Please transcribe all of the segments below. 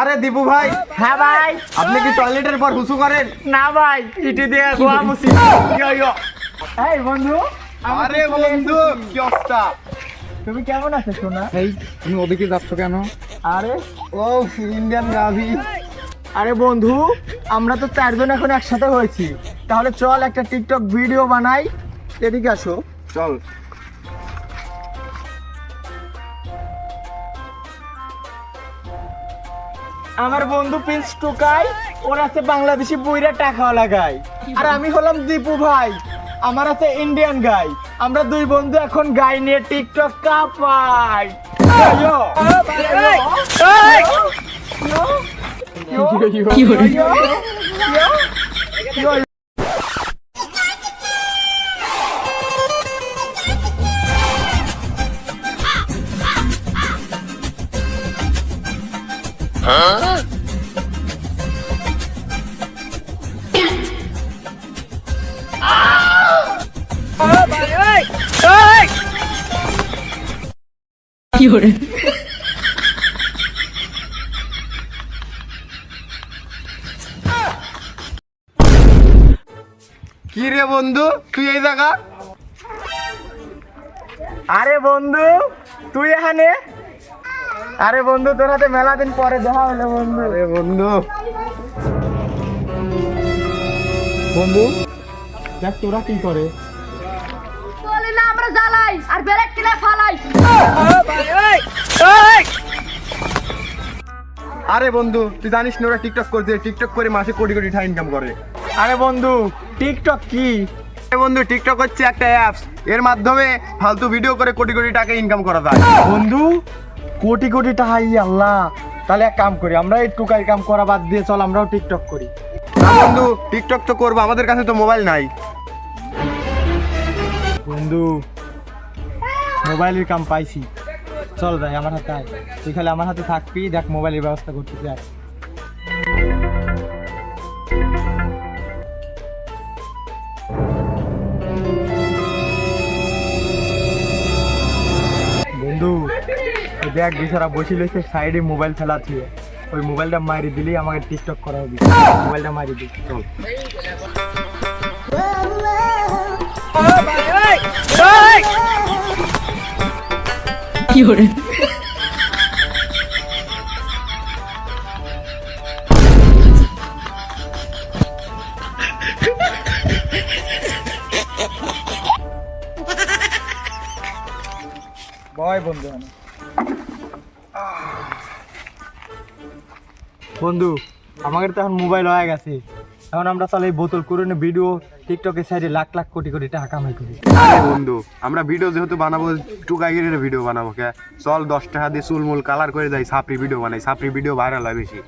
আরে দীপু ভাই। হ্যাঁ ভাই। আপনি কি টয়লেটের পর হুসু করেন? না ভাই ইটি দিয়ে গোয়া মুসি এই বন্ধু আমার আরে বন্ধু কি অবস্থা? তুমি কেমন আছো সোনা? এই তুমি ওদিকে যাচ্ছ কেন? আরে। ও ইন্ডিয়ান গাভি। আরে বন্ধু আমরা তো চারজন এখন একসাথে হয়েছি। তাহলে চল একটা টিকটক ভিডিও বানাই। এদিকে আসো। চল। আমার বন্ধু প্রিন্স টুকাই, ওর আছে বাংলাদেশি বইরা টাকা লাগায়। আর আমি হলাম দীপু ভাই, আমার আছে ইন্ডিয়ান গাই। আমরা দুই বন্ধু এখন গাই নিয়ে টিকটক কাপাই। ইয়ো, ইয়ো। কি রে বন্ধু তুই এই জায়গা আরে বন্ধু তুই এখানে আরে বন্ধু তোর হাতে মেলা দিন পরে দেখা হলো বন্ধু। আরে বন্ধু। বন্ধু দেখ তোরা কি করে। বলি না আমরা জ্বালাই আর ব্রেক কিনা ফালাই। আরে বন্ধু তুই জানিস না ওরা টিকটক করছে টিকটক করে মাসে কোটি কোটি টাকা ইনকাম করে। আরে বন্ধু টিকটক কি? আরে বন্ধু টিকটক হচ্ছে একটা অ্যাপস এর মাধ্যমে ফালতু ভিডিও করে কোটি কোটি টাকা ইনকাম করা যায়। বন্ধু কোটি কোটি টাকা ই আল্লাহ। তাহলে এক কাম করি আমরা এই টুকাই কাম করা বাদ দিয়ে চল আমরাও টিকটক করি। বন্ধু টিকটক তো করব আমাদের কাছে তো মোবাইল নাই। বন্ধু মোবাইলের কাম পাইছি। চল ভাই আমার হাতে আয়। তুই খালি আমার হাতে থাকবি দেখ মোবাইলের ব্যবস্থা করতে চাই দেখ বিছারা বসে লইছে সাইডে মোবাইল ফেলাচ্ছে ওই মোবাইলটা মারি দিলেই আমাকে টিকটক করা হবে। মোবাইলটা মারি দিই। চল। বন্ধু আমি বন্ধু, আমাদের তো এখন মোবাইল হয়ে গেছে। এখন আমরা তাহলে এই বোতল করে ভিডিও টিকটকে সাইডে লাখ লাখ কোটি কোটি টাকা কামাই করি। বন্ধু, আমরা ভিডিও যেহেতু বানাবো টুকাইগিরের ভিডিও বানাবো, কে? চল দশ টাকা দিয়ে চুলমুল কালার করে যাই, সাপড়ি ভিডিও বানাই, সাপড়ি ভিডিও ভাইরাল হয় বেশি।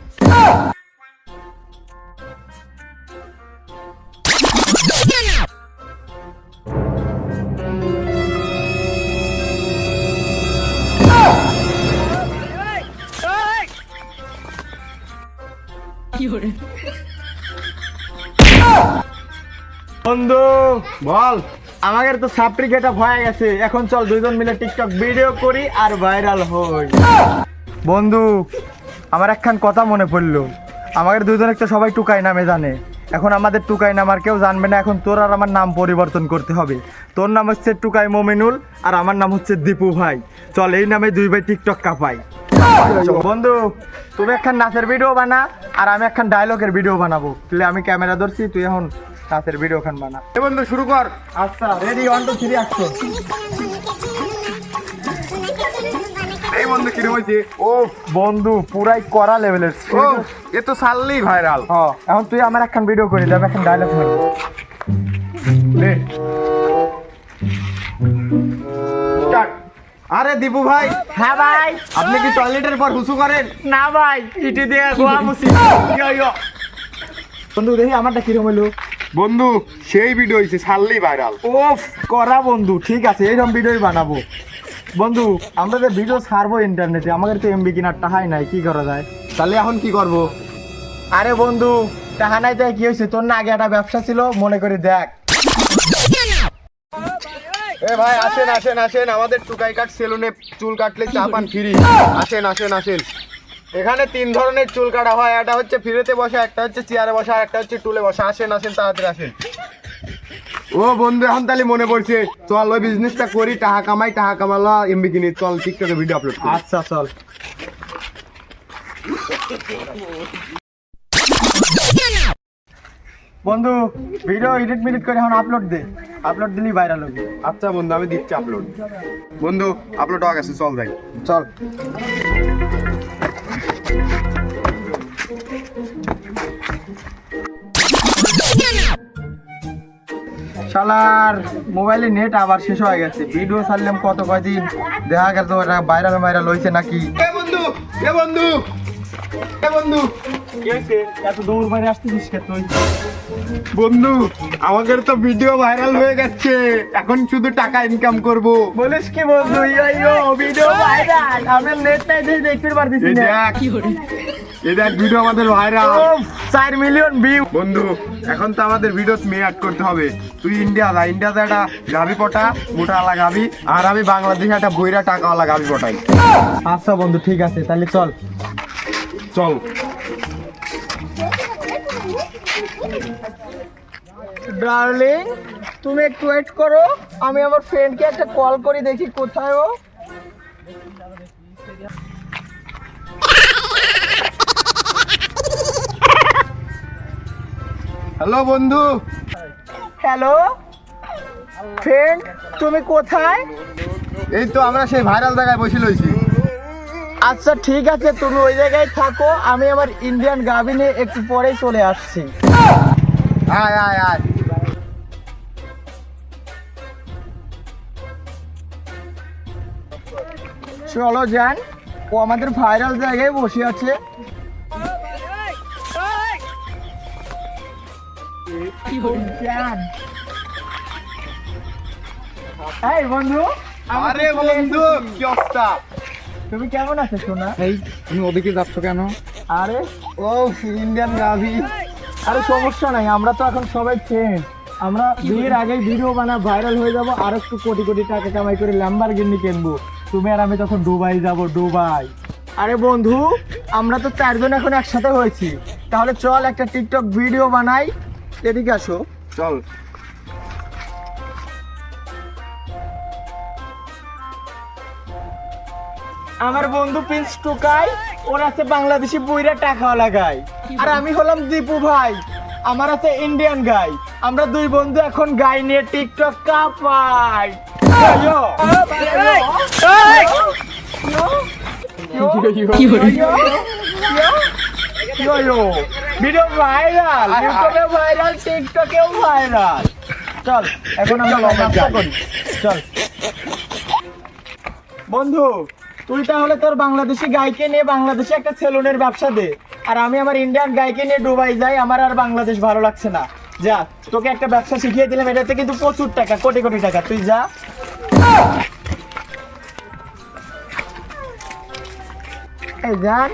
বন্ধু, বল। আমাদের তো গেটা হয়ে গেছে। এখন চল দুইজন মিলে টিকটক ভিডিও করি আর ভাইরাল হই। বন্ধু, আমার একখান কথা মনে পড়ল। আমাদের দুজন একটা সবাই টুকাই নামে জানে। এখন আমাদের টুকাই নাম আর কেউ জানবে না। এখন তোর আর আমার নাম পরিবর্তন করতে হবে। তোর নাম হচ্ছে টুকাই মমিনুল আর আমার নাম হচ্ছে দীপু ভাই। চল, এই নামে দুই ভাই টিকটক কাপাই। বন্ধু তুমি একখান নাচের ভিডিও বানা আর আমি একখান ডায়লগের ভিডিও বানাবো। তাহলে আমি ক্যামেরা ধরছি তুই এখন নাচের ভিডিও খান বানা। এ বন্ধু শুরু কর। আচ্ছা ready one two three action এই বন্ধু কিরম হয়েছে? ও বন্ধু পুরাই করা লেভেলের ও এ তো সারলেই ভাইরাল হ্যাঁ এখন তুই আমার একখান ভিডিও করে দেবে এখন ডায়লগ মারবো আরে দীপু ভাই। হ্যাঁ ভাই। আপনি কি টয়লেটের পর হুসু করেন? না ভাই ইটি দিয়ে গোয়া মুসি ইয়ো ইয়ো। বন্ধু দেখি আমারটা কীরকম হলো বন্ধু সেই ভিডিও হয়েছে সারলেই ভাইরাল ওফ করা বন্ধু ঠিক আছে এইরকম ভিডিওই বানাবো। বন্ধু আমরা যে ভিডিও ছাড়বো ইন্টারনেটে আমাদের তো এমবি কিনার টাকাই নাই কি করা যায়? তাহলে এখন কি করব? আরে বন্ধু টাকা নাই তাই কি হয়েছে তোর না আগে একটা ব্যবসা ছিল মনে করে দেখ। এ ভাই আসেন আসেন আসেন। আমাদের টুকাই কাট সেলুনে চুল কাটলে চা পান ফ্রি। আসেন আসেন আসেন। এখানে তিন ধরনের চুল কাটা হয়। একটা হচ্ছে ফিরেতে বসা একটা হচ্ছে চেয়ারে বসা আর একটা হচ্ছে টুলে বসা। আসেন আসেন তাড়াতাড়ি আসেন। ও বন্ধু এখন তাহলে মনে পড়ছে চল ওই বিজনেসটা করি টাকা কামাই টাকা কামালা এমবি কিনি। চল টিকটকে ভিডিও আপলোড আচ্ছা চল। বন্ধু ভিডিও এডিট মিডিট করে এখন আপলোড দে। আপলোড দিলেই ভাইরাল হবে। আচ্ছা বন্ধু আমি দিচ্ছি আপলোড বন্ধু আপলোড হয়ে গেছে চল যাই। চল। শালার মোবাইলে নেট আবার শেষ হয়ে গেছে। ভিডিও ছাড়লাম কত কয়দিন? দেখা গেল তো এটা ভাইরাল ভাইরাল হয়েছে নাকি? এ বন্ধু এ বন্ধু এ বন্ধু। কি হয়েছে এত দৌড় বাইরে আসতেছিস কে তুই? বন্ধু আমাদের তো ভিডিও ভাইরাল হয়ে গেছে। এখন শুধু টাকা ইনকাম করব। বলিস কি বন্ধু? ইয়ো ভিডিও ভাইরাল আমি নেট নাই দেখে দেখতে পারতেছি না। দেখ এই দেখ ভিডিও আমাদের ভাইরাল চার মিলিয়ন ভিউ বন্ধু এখন তো আমাদের ভিডিও মে অ্যাড করতে হবে। তুই ইন্ডিয়া যা ইন্ডিয়াতে একটা গাভি পটা মোটাওয়ালা গাভি আর আমি বাংলাদেশে একটা বইরা টাকাওয়ালা গাভি পটাই। আচ্ছা বন্ধু ঠিক আছে তাহলে চল। চল। ডার্লিং তুমি একটু ওয়েট করো। আমি আমার ফ্রেন্ডকে একটা কল করি দেখি কোথায় ও। হ্যালো বন্ধু। হ্যালো ফ্রেন্ড তুমি কোথায়? এই তো আমরা সেই ভাইরাল জায়গায় বসে লইছি আচ্ছা ঠিক আছে তুমি ওই জায়গায় থাকো। আমি আমার ইন্ডিয়ান গাভিনে একটু পরেই চলে আসছি। আয় আয় আয়। চলো যান। ও আমাদের ভাইরাল জায়গায় বসে আছে। এই বন্ধু আরে বন্ধু কি? অবস্থা? তুমি কেমন আছো সোনা? এই তুমি ওদিকে যাচ্ছ কেন? আরে ও ইন্ডিয়ান গাভি আরে সমস্যা নাই আমরা তো এখন সবাই ফ্রেন্ড আমরা বিয়ের আগেই ভিডিও বানা ভাইরাল হয়ে যাব আর একটু কোটি কোটি টাকা কামাই করে ল্যাম্বারগিনি কিনবো। তুমি আর আমি তখন দুবাই যাব দুবাই। আরে বন্ধু আমরা তো চারজন এখন একসাথে হয়েছি। তাহলে চল একটা টিকটক ভিডিও বানাই। এদিকে আসো। চল। আমার বন্ধু প্রিন্স টুকাই ওর আছে বাংলাদেশি বইরা টাকা লাগায়। আর আমি হলাম দীপু ভাই আমার আছে ইন্ডিয়ান গাই। আমরা দুই বন্ধু এখন গাই নিয়ে টিকটক কাপাই। বন্ধু, তুই তাহলে তোর বাংলাদেশি গাইকে নিয়ে বাংলাদেশে একটা সেলুনের ব্যবসা দে। আর আমি আমার ইন্ডিয়ান গাইকে নিয়ে দুবাই যাই, আমার আর বাংলাদেশ ভালো লাগছে না। যা, তোকে একটা ব্যবসা শিখিয়ে দিলাম, এটাতে কিন্তু প্রচুর টাকা, কোটি কোটি টাকা। তুই যা। এই জান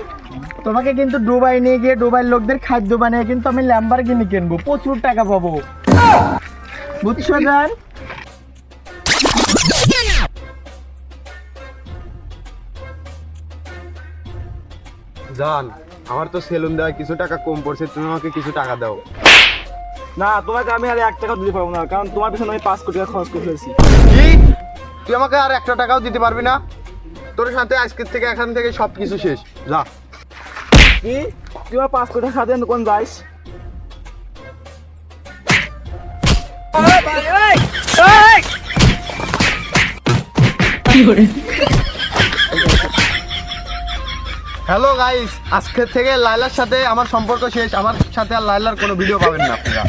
তোমাকে কিন্তু দুবাই নিয়ে গিয়ে দুবাইয়ের লোকদের খাদ্য বানিয়ে কিন্তু আমি ল্যাম্বারগিনি কিনবো প্রচুর টাকা পাবো। বুঝছ জান? জান আমার তো সেলুন দেওয়া কিছু টাকা কম পড়ছে তুমি আমাকে কিছু টাকা দাও। না তোমাকে আমি আর এক টাকা দিতে পারব না কারণ তোমার পিছনে আমি পাঁচ কোটি টাকা খরচ করে ফেলেছি। কি? তুই আমাকে আর একটা টাকাও দিতে পারবি না। তোর সাথে আজকের থেকে এখান থেকে সব কিছু শেষ। যা। কি? তুই আমার পাঁচ কোটি সাথে কোন যাইস হ্যালো গাইস আজকের থেকে লাইলার সাথে আমার সম্পর্ক শেষ। আমার সাথে আর লাইলার কোনো ভিডিও পাবেন না আপনারা।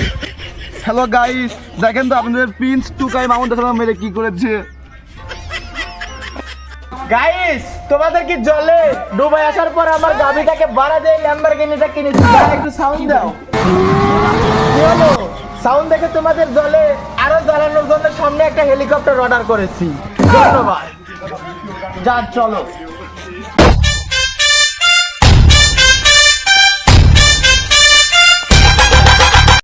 হ্যালো গাইস দেখেন তো আপনাদের প্রিন্স টুকাই মামুন মেরে কি করেছে। গাইস তোমাদের কি জলে ডুবে আসার পর আমার গাবিটাকে বাড়া দিয়ে ল্যাম্বরগিনিটা কিনেছি? একটু সাউন্ড দাও। হলো? সাউন্ড দেখে তোমাদের জলে আরও জ্বালানোর জন্য সামনে একটা হেলিকপ্টার অর্ডার করেছি। ধন্যবাদ। যা চলো।